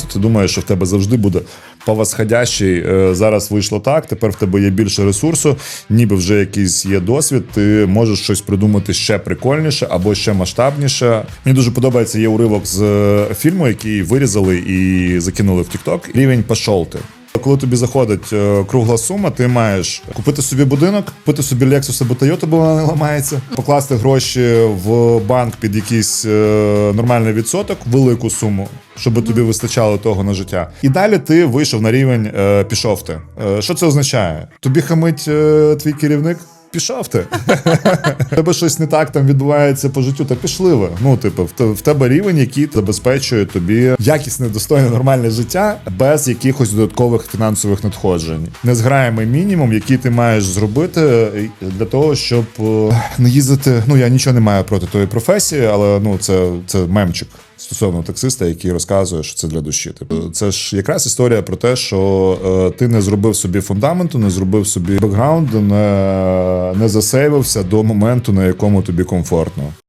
Ти думаєш, що в тебе завжди буде по восходящій. Е, Зараз вийшло так. Тепер в тебе є більше ресурсу, ніби вже якийсь є досвід. Ти можеш щось придумати ще прикольніше або ще масштабніше. Мені дуже подобається є уривок з е, фільму, який вирізали і закинули в TikTok. Рівень пошов ти. Коли тобі заходить е, кругла сума, ти маєш купити собі будинок, купити собі Lexus або Toyota, бо вона не ламається, покласти гроші в банк під якийсь е, нормальний відсоток, велику суму, щоб тобі вистачало того на життя. І далі ти вийшов на рівень е, пішов ти. Що це означає? Тобі хамить твій керівник? Пішов ти. Тебе щось не так там відбувається по життю, та пішли ви. Ну, типу, в тебе рівень, який забезпечує тобі якісне, достойне, нормальне життя без якихось додаткових фінансових надходжень. Незграємий мінімум, який ти маєш зробити для того, щоб е, не їздити. Ну я нічого не маю проти тої професії, але ну це, це мемчик. Стосовно таксиста, який розказує, що це для душі. Типу, це ж якраз історія про те, що е, ти не зробив собі фундаменту, не зробив собі бекграунду, не, не засейвився до моменту, на якому тобі комфортно.